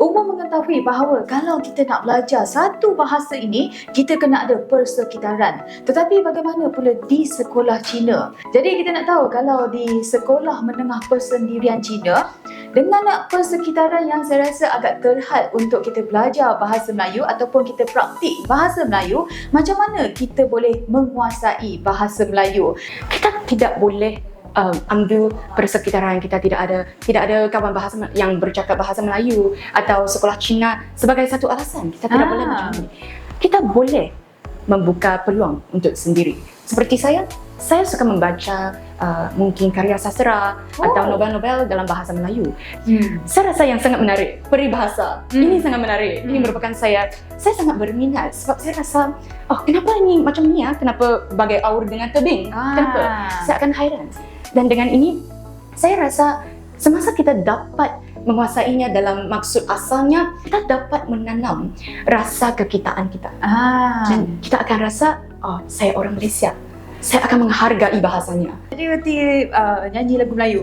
Umum mengetahui bahawa kalau kita nak belajar satu bahasa ini, kita kena ada persekitaran. Tetapi bagaimana pula di sekolah Cina? Jadi kita nak tahu kalau di sekolah menengah persendirian Cina, dengan persekitaran yang saya rasa agak terhad untuk kita belajar bahasa Melayu ataupun kita praktik bahasa Melayu, macam mana kita boleh menguasai bahasa Melayu? kita tidak boleh um, ambil persekitaran kita tidak ada tidak ada kawan bahasa yang bercakap bahasa Melayu atau sekolah Cina sebagai satu alasan kita tidak Ah. boleh macam ini kita boleh membuka peluang untuk sendiri seperti saya saya suka membaca uh, mungkin karya sastra Oh. atau novel-novel dalam bahasa Melayu Hmm. saya rasa yang sangat menarik peribahasa Hmm. ini sangat menarik ini Hmm. merupakan saya saya sangat berminat sebab saya rasa oh kenapa ini macam ni ya kenapa bagai aur dengan tebing kenapa Ah. saya akan hairan dan dengan ini saya rasa semasa kita dapat menguasainya dalam maksud asalnya kita dapat menanam rasa kekitaan kita Ah. dan kita akan rasa oh saya orang Malaysia saya akan menghargai bahasanya Jadi berarti uh, nyanyi lagu Melayu.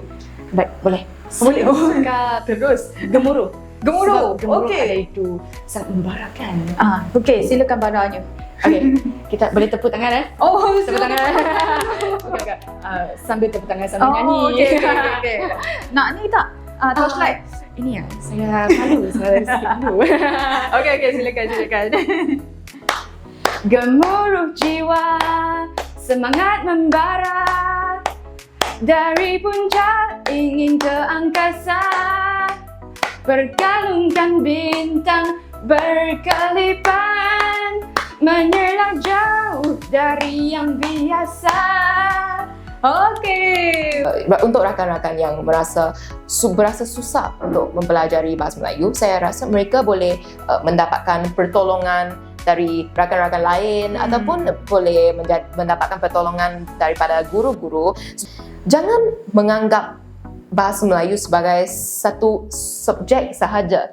baik boleh Boleh. Oh, suka terus. gemuruh Gemuruh. Sebab gemuruh Okey. ada itu sangat membarakan Ah, okey, silakan baranya. Okey, kita boleh tepuk tangan eh? Oh, Tepuk tangan. Okey, okey. Uh, sambil tepuk tangan sambil Oh, nyanyi. okey, okey, okey. Nak ni tak? Ah, torchlight. Ini ya, saya malu saya sikit dulu. Okey, okey, silakan, silakan. Gemuruh jiwa, semangat membara dari puncak ingin ke angkasa. Berkalungkan bintang berkelipan menyerlah jauh dari yang biasa. Okey. untuk rakan-rakan yang merasa su- berasa susah untuk mempelajari bahasa Melayu, saya rasa mereka boleh uh, mendapatkan pertolongan dari rakan-rakan lain Hmm. ataupun boleh mendapatkan pertolongan daripada guru-guru. Jangan menganggap bahasa Melayu sebagai satu subjek sahaja.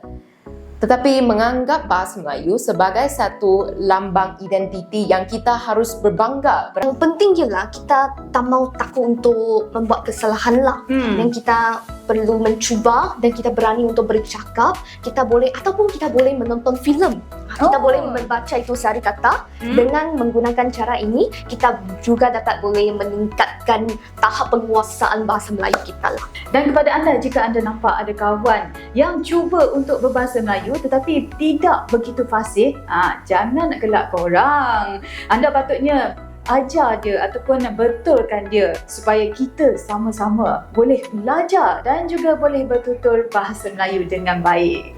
Tetapi menganggap bahasa Melayu sebagai satu lambang identiti yang kita harus berbangga Yang penting ialah kita tak mau takut untuk membuat kesalahan lah. Hmm. Dan kita perlu mencuba dan kita berani untuk bercakap. Kita boleh ataupun kita boleh menonton filem. Kita Oh. boleh membaca itu sehari kata. Hmm. Dengan menggunakan cara ini, kita juga dapat boleh meningkatkan tahap penguasaan bahasa Melayu kita lah. Dan kepada anda jika anda nampak ada kawan yang cuba untuk berbahasa Melayu tetapi tidak begitu fasih, ah jangan nak gelak korang. Anda patutnya ajar dia ataupun betulkan dia supaya kita sama-sama boleh belajar dan juga boleh bertutur bahasa Melayu dengan baik.